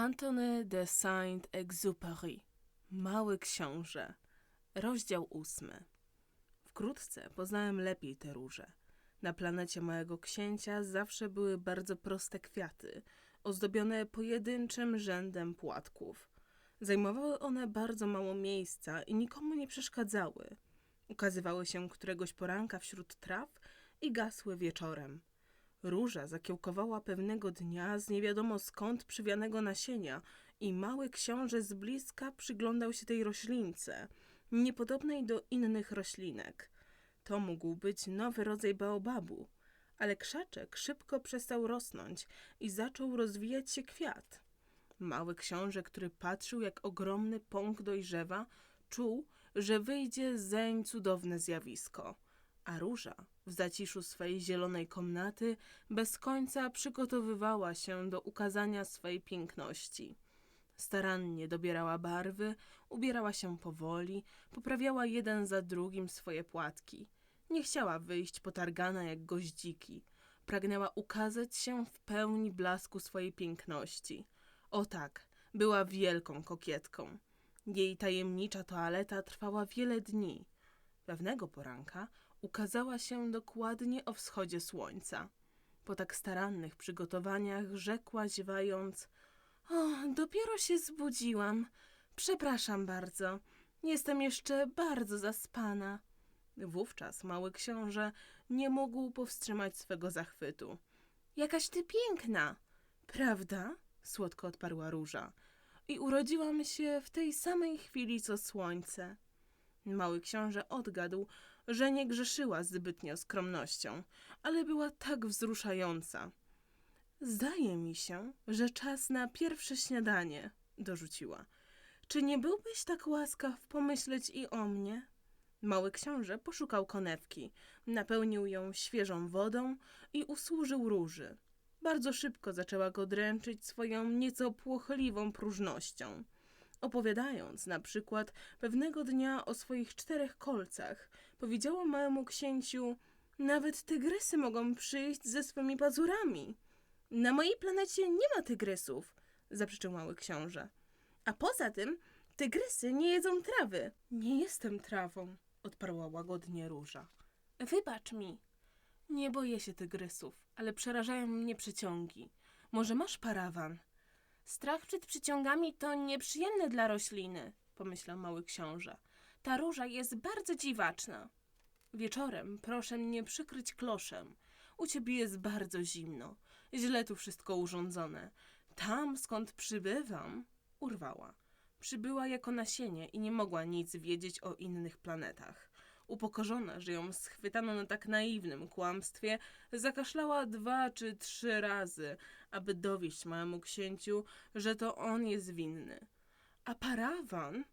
Antony de Saint-Exupéry Mały Książę Rozdział ósmy Wkrótce poznałem lepiej te róże. Na planecie małego księcia zawsze były bardzo proste kwiaty, ozdobione pojedynczym rzędem płatków. Zajmowały one bardzo mało miejsca i nikomu nie przeszkadzały. Ukazywały się któregoś poranka wśród traw i gasły wieczorem. Róża zakiełkowała pewnego dnia z nie wiadomo skąd przywianego nasienia i mały książę z bliska przyglądał się tej roślince, niepodobnej do innych roślinek. To mógł być nowy rodzaj baobabu, ale krzaczek szybko przestał rosnąć i zaczął rozwijać się kwiat. Mały książę, który patrzył jak ogromny pąk dojrzewa, czuł, że wyjdzie zeń cudowne zjawisko. A róża w zaciszu swej zielonej komnaty bez końca przygotowywała się do ukazania swej piękności. Starannie dobierała barwy, ubierała się powoli, poprawiała jeden za drugim swoje płatki. Nie chciała wyjść potargana jak goździki. Pragnęła ukazać się w pełni blasku swojej piękności. O tak, była wielką kokietką. Jej tajemnicza toaleta trwała wiele dni. Pewnego poranka ukazała się dokładnie o wschodzie słońca. Po tak starannych przygotowaniach rzekła ziewając O, dopiero się zbudziłam. Przepraszam bardzo. Jestem jeszcze bardzo zaspana. Wówczas mały książę nie mógł powstrzymać swego zachwytu. Jakaś ty piękna! Prawda? Słodko odparła róża. I urodziłam się w tej samej chwili co słońce. Mały książę odgadł, że nie grzeszyła zbytnio skromnością, ale była tak wzruszająca. Zdaje mi się, że czas na pierwsze śniadanie, dorzuciła. Czy nie byłbyś tak łaskaw pomyśleć i o mnie? Mały książę poszukał konewki, napełnił ją świeżą wodą i usłużył róży. Bardzo szybko zaczęła go dręczyć swoją nieco płochliwą próżnością. Opowiadając na przykład pewnego dnia o swoich czterech kolcach, powiedziała małemu księciu: Nawet tygrysy mogą przyjść ze swymi pazurami. Na mojej planecie nie ma tygrysów, zaprzeczył mały książę. A poza tym, tygrysy nie jedzą trawy. Nie jestem trawą, odparła łagodnie róża. Wybacz mi. Nie boję się tygrysów, ale przerażają mnie przyciągi. Może masz parawan? Strach przed przyciągami to nieprzyjemne dla rośliny, pomyślał mały książę. Ta róża jest bardzo dziwaczna. Wieczorem proszę mnie przykryć kloszem. U ciebie jest bardzo zimno. Źle tu wszystko urządzone. Tam, skąd przybywam, urwała. Przybyła jako nasienie i nie mogła nic wiedzieć o innych planetach. Upokorzona, że ją schwytano na tak naiwnym kłamstwie, zakaszlała dwa czy trzy razy, aby dowieść małemu księciu, że to on jest winny. A parawan?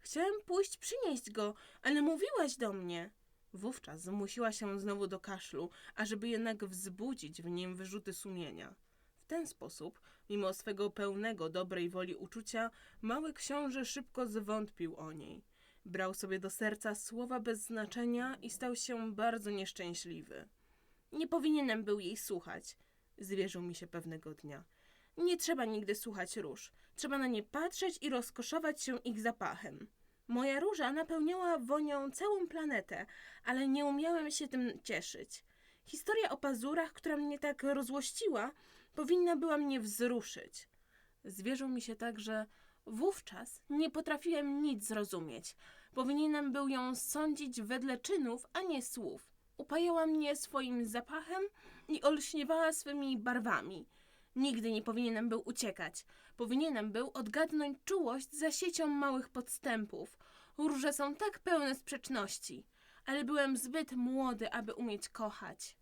Chciałem pójść przynieść go, ale mówiłaś do mnie. Wówczas zmusiła się znowu do kaszlu, ażeby jednak wzbudzić w nim wyrzuty sumienia. W ten sposób, mimo swego pełnego dobrej woli uczucia, mały książę szybko zwątpił o niej. Brał sobie do serca słowa bez znaczenia i stał się bardzo nieszczęśliwy. Nie powinienem był jej słuchać, zwierzył mi się pewnego dnia. Nie trzeba nigdy słuchać róż. Trzeba na nie patrzeć i rozkoszować się ich zapachem. Moja róża napełniała wonią całą planetę, ale nie umiałem się tym cieszyć. Historia o pazurach, która mnie tak rozłościła, powinna była mnie wzruszyć. Zwierzył mi się tak, że wówczas nie potrafiłem nic zrozumieć. Powinienem był ją sądzić wedle czynów, a nie słów. Upajała mnie swoim zapachem i olśniewała swymi barwami. Nigdy nie powinienem był uciekać. Powinienem był odgadnąć czułość za siecią małych podstępów. Róże są tak pełne sprzeczności. Ale byłem zbyt młody, aby umieć kochać.